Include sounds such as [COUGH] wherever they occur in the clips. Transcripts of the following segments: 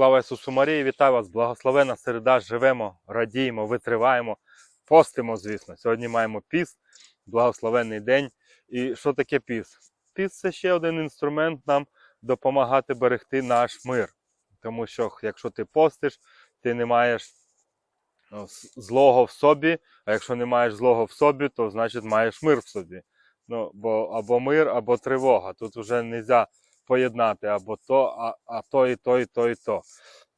Слава Ісусу Марії, вітаю вас! Благословена середа, живемо, радіємо, витриваємо, постимо, звісно. Сьогодні маємо піст, благословенний день. І що таке піст? Піст це ще один інструмент нам допомагати берегти наш мир. Тому що якщо ти постиш, ти не маєш ну, злого в собі, а якщо не маєш злого в собі, то значить маєш мир в собі. Ну, бо або мир, або тривога. Тут вже не можна поєднати або то, а, а то, і то, і то, і то.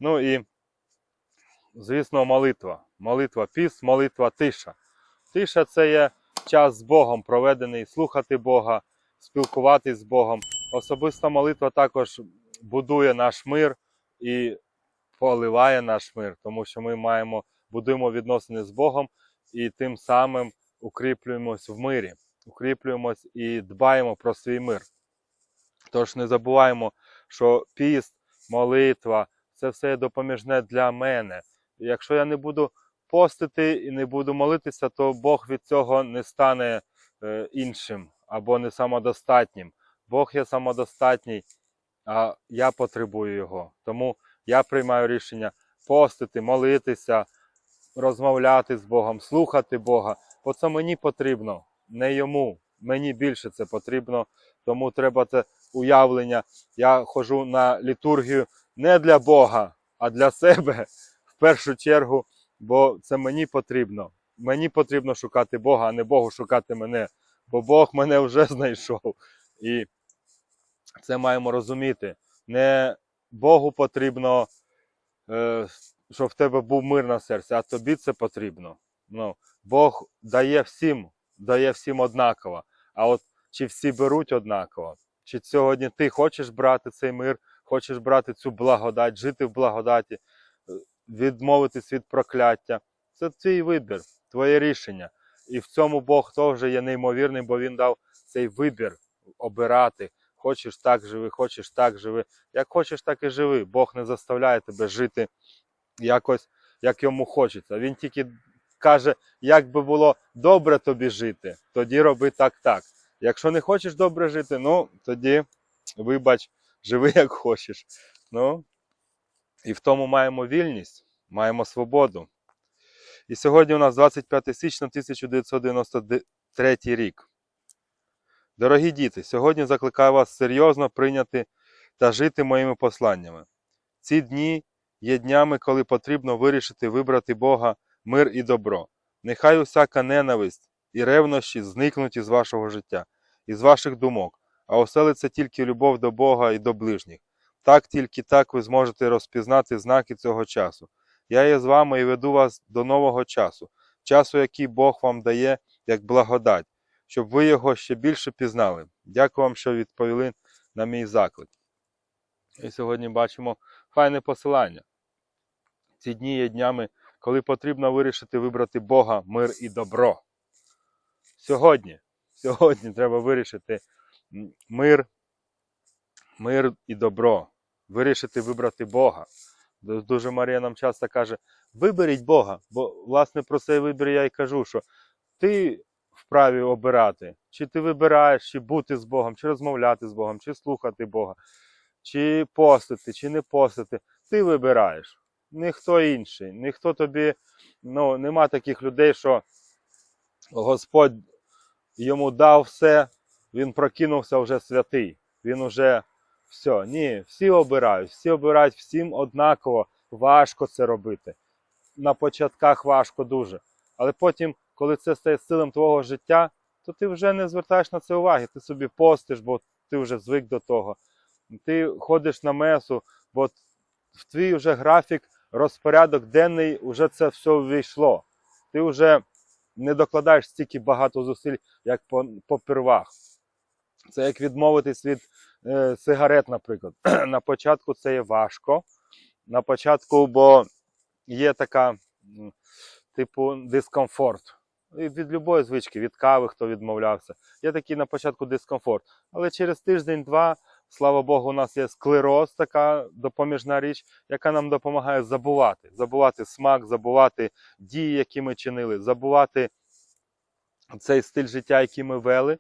Ну і, звісно, молитва. Молитва піс, молитва тиша. Тиша це є час з Богом проведений, слухати Бога, спілкуватись з Богом. Особиста молитва також будує наш мир і поливає наш мир, тому що ми маємо, будуємо відносини з Богом і тим самим укріплюємось в мирі, укріплюємось і дбаємо про свій мир. Тож не забуваємо, що піст, молитва це все допоміжне для мене. Якщо я не буду постити і не буду молитися, то Бог від цього не стане е, іншим або не самодостатнім. Бог є самодостатній, а я потребую його. Тому я приймаю рішення постити, молитися, розмовляти з Богом, слухати Бога. Бо це мені потрібно, не йому. Мені більше це потрібно, тому треба це уявлення. Я ходжу на літургію не для Бога, а для себе [LAUGHS] в першу чергу, бо це мені потрібно. Мені потрібно шукати Бога, а не Богу шукати мене. Бо Бог мене вже [LAUGHS] знайшов. І це маємо розуміти. Не Богу потрібно, е, щоб в тебе був мир на серці, а тобі це потрібно. Ну, Бог дає всім, дає всім однаково. А от чи всі беруть однаково? Чи сьогодні ти хочеш брати цей мир, хочеш брати цю благодать, жити в благодаті, відмовитись від прокляття? Це твій вибір, твоє рішення. І в цьому Бог теж є неймовірний, бо Він дав цей вибір обирати. Хочеш так живи, хочеш так живи. Як хочеш, так і живи. Бог не заставляє тебе жити якось, як йому хочеться. Він тільки каже, як би було добре тобі жити, тоді роби так, так. Якщо не хочеш добре жити, ну тоді, вибач, живи як хочеш. Ну, і в тому маємо вільність, маємо свободу. І сьогодні у нас 25 січня 1993 рік. Дорогі діти, сьогодні закликаю вас серйозно прийняти та жити моїми посланнями. Ці дні є днями, коли потрібно вирішити вибрати Бога, мир і добро. Нехай усяка ненависть і ревнощі зникнуть із вашого життя, із ваших думок, а оселиться тільки любов до Бога і до ближніх. Так тільки так ви зможете розпізнати знаки цього часу. Я є з вами і веду вас до нового часу, часу, який Бог вам дає як благодать, щоб ви його ще більше пізнали. Дякую вам, що відповіли на мій заклик. І сьогодні бачимо файне посилання. Ці дні є днями, коли потрібно вирішити вибрати Бога, мир і добро. Сьогодні, сьогодні треба вирішити мир, мир і добро. Вирішити вибрати Бога. Дуже Марія нам часто каже: виберіть Бога. Бо, власне, про цей вибір я й кажу, що ти вправі обирати, чи ти вибираєш, чи бути з Богом, чи розмовляти з Богом, чи слухати Бога, чи постити, чи не постити. Ти вибираєш. Ніхто інший. Ніхто тобі, ну, нема таких людей, що Господь йому дав все, він прокинувся вже святий. Він уже все. Ні, всі обирають, всі обирають всім однаково. Важко це робити. На початках важко дуже. Але потім, коли це стає стилем твого життя, то ти вже не звертаєш на це уваги. Ти собі постиш, бо ти вже звик до того. Ти ходиш на месу, бо в твій вже графік, розпорядок денний, вже це все ввійшло. Ти вже не докладаєш стільки багато зусиль, як по, попервах. Це як відмовитись від е, сигарет, наприклад. [CLEARS THROAT] на початку це є важко. На початку, бо є така, типу, дискомфорт. І від любої звички, від кави, хто відмовлявся. Є такий на початку дискомфорт. Але через тиждень-два, слава Богу, у нас є склероз, така допоміжна річ, яка нам допомагає забувати. Забувати смак, забувати дії, які ми чинили, забувати цей стиль життя, який ми вели,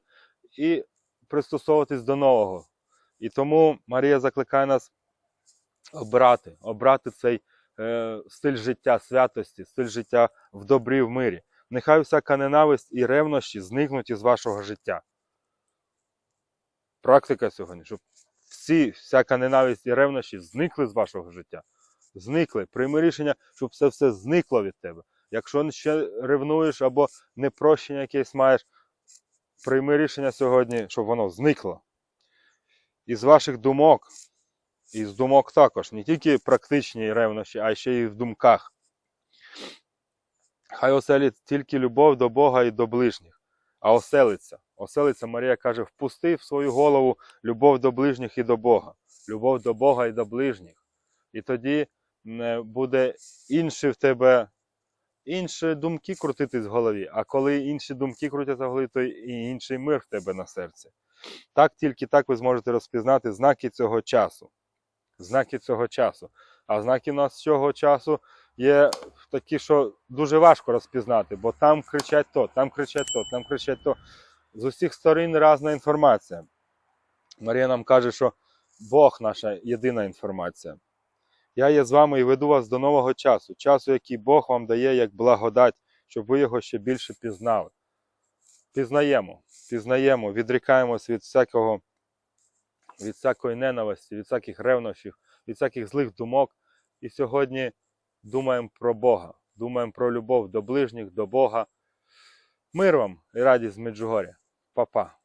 і пристосовуватись до нового. І тому Марія закликає нас обрати, обрати цей е, стиль життя святості, стиль життя в добрі в мирі. Нехай всяка ненависть і ревнощі зникнуть із вашого життя. Практика сьогодні, щоб всі, всяка ненависть і ревнощі зникли з вашого життя. Зникли. Прийми рішення, щоб це все зникло від тебе. Якщо ще ревнуєш або непрощення якесь маєш, прийми рішення сьогодні, щоб воно зникло. Із ваших думок, і з думок також, не тільки практичні ревнощі, а ще й в думках. Хай оселить тільки любов до Бога і до ближніх, а оселиться. Оселиться, Марія каже, впусти в свою голову любов до ближніх і до Бога. Любов до Бога і до ближніх. І тоді буде інші в тебе, інші думки крутитись в голові. А коли інші думки крутяться в голові, то і інший мир в тебе на серці. Так, тільки так ви зможете розпізнати знаки цього часу. Знаки цього часу. А знаки у нас цього часу є такі, що дуже важко розпізнати, бо там кричать то, там кричать то, там кричать то. З усіх сторін різна інформація. Марія нам каже, що Бог наша єдина інформація. Я є з вами і веду вас до нового часу, часу, який Бог вам дає як благодать, щоб ви його ще більше пізнали. Пізнаємо, пізнаємо, відрікаємось від всякого, від всякої ненависті, від всяких ревнощів, від всяких злих думок. І сьогодні думаємо про Бога, думаємо про любов до ближніх, до Бога. Мир вам і радість з Меджугоря. papá.